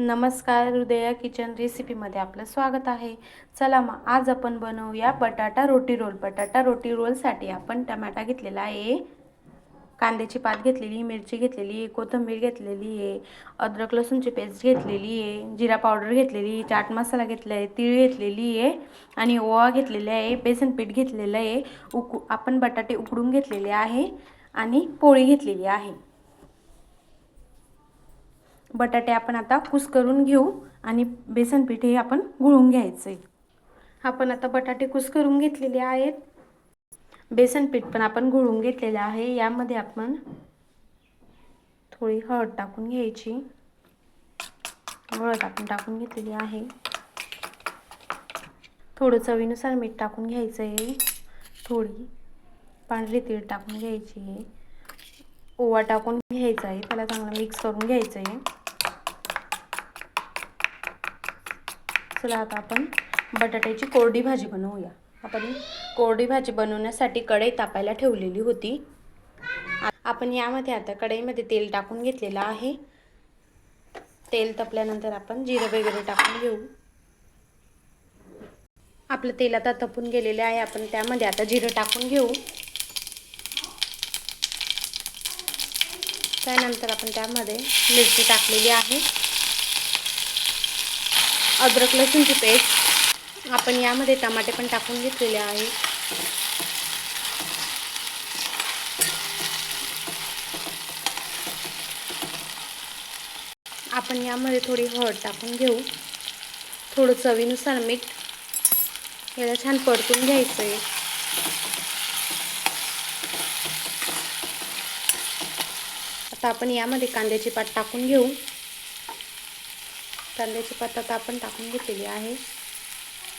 नमस्कार हृदया किचन रेसिपीमध्ये आपलं स्वागत आहे. चला मग आज आपण बनवूया बटाटा रोटी रोल. बटाटा रोटी रोलसाठी आपण टमाटा घेतलेला आहे. कांद्याची पात घेतलेली मिरची घेतलेली आहे कोथिंबीर घेतलेली आहे अद्रक लसूणची पेस्ट घेतलेली आहे जिरा पावडर घेतलेली चाट मसाला घेतला आहे तीळ घेतलेली आहे आणि ओवा घेतलेला आहे बेसन पीठ घेतलेलं आहे. उकू आपण बटाटे उकडून घेतलेले आहे आणि पोळी घेतलेली आहे. बटाटे आपण आता कुस करून घेऊ आणि बेसन पीठ हे आपण गुळून घ्यायचं आहे आपण आता बटाटे कुस करून घेतलेले आहेत. बेसन पीठ पण आपण गुळून घेतलेलं आहे. यामध्ये आपण थोडी हळद टाकून घ्यायची. हळद आपण टाकून घेतलेली आहे. थोडं चवीनुसार मीठ टाकून घ्यायचं आहे थोडी पांढरी तीळ टाकून घ्यायची. आहे ओवा टाकून घ्यायचा आहे. त्याला चांगलं मिक्स करून घ्यायचं आहे चला आता आपण बटाट्याची कोरडी भाजी बनवूया. आपण कोरडी भाजी बनवण्यासाठी कढई तापायला ठेवलेली होती. आपण यामध्ये आता कढईमध्ये तेल टाकून घेतलेलं आहे. तेल तपल्यानंतर आपण जिरं वगैरे टाकून घेऊ. आपलं तेल आता तपून गेलेले आहे. आपण त्यामध्ये आता जिरं टाकून घेऊ. त्यानंतर आपण त्यामध्ये मिरची टाकलेली आहे. अद्रक लसूणची पेस्ट. आपण यामध्ये टमाटे पण टाकून घेतलेले आहे. आपण यामध्ये थोडी हळद टाकून घेऊ. थोडं चवीनुसार मीठ. याला छान परतून घ्यायचं आहे आता आपण यामध्ये कांद्याची पात टाकून घेऊ. कांद्याची पात आपण टाकून घेतलेली आहे.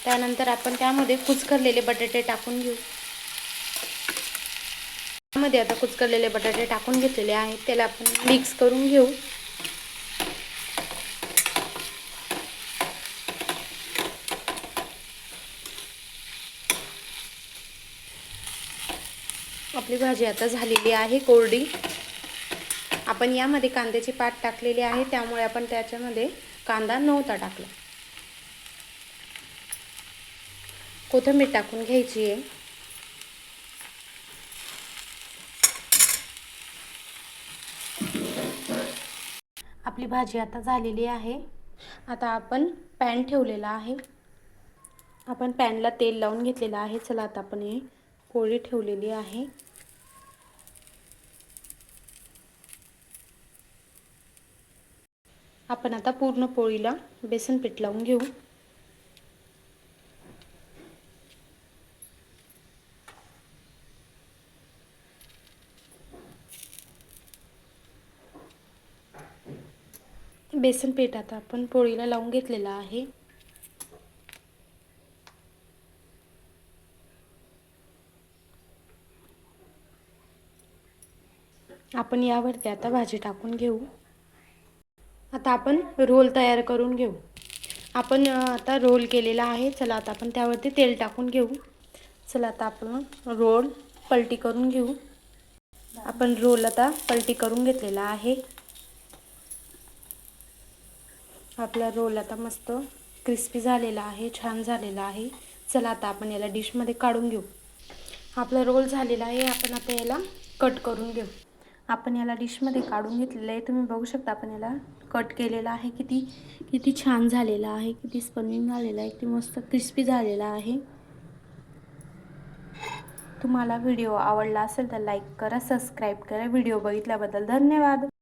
त्यानंतर आपण त्यामध्ये कुचकरलेले बटाटे टाकून घेऊ. त्यामध्ये आता कुचकरलेले बटाटे टाकून घेतलेले आहेत त्याला आपण मिक्स करून घेऊ. आपली भाजी आता झालेली आहे कोरडी. आपण यामध्ये कांद्याची पात टाकलेली आहे त्यामुळे आपण त्याच्यामध्ये कांदा नव्हता टाकला. कोथिंबीर टाकून घ्यायची आहे. आपली भाजी आता झालेली आहे. आता आपण पॅन ठेवलेला आहे. आपण पॅनला तेल लावून घेतलेलं आहे. चला आता आपण हे पोळी ठेवलेली आहे. आपण आता पूर्ण पोळीला बेसन पीठ लावून घेऊ. बेसन पीठ आता आपण पोळीला लावून घेतलेलं आहे. आपण यावरती आता भाजी टाकून घेऊ. आता आपण रोल तयार करून घेऊ. आपण आता रोल केलेला आहे. चला आता आपण त्यावरती तेल टाकून घेऊ. चला आता आपण रोल पलटी करून घेऊ. आपण रोल आता पलटी करून घेतलेला आहे. आपला रोल आता मस्त क्रिस्पी झालेला आहे छान झालेला आहे. चला आता आपण याला डिशमध्ये काढून घेऊ. आपला रोल झालेला आहे. आपण आता याला कट करून घेऊ. आपण याला डिशमध्ये काढून घेतलेलं आहे. तुम्ही बघू शकता आपण याला कट केलेला आहे. किती किती छान झालेला आहे. किती स्पनिंग झालेला आहे. किती मस्त क्रिस्पी झालेला आहे. तुम्हाला व्हिडिओ आवडला असेल तर लाईक करा सबस्क्राईब करा. व्हिडिओ बघितल्याबद्दल धन्यवाद.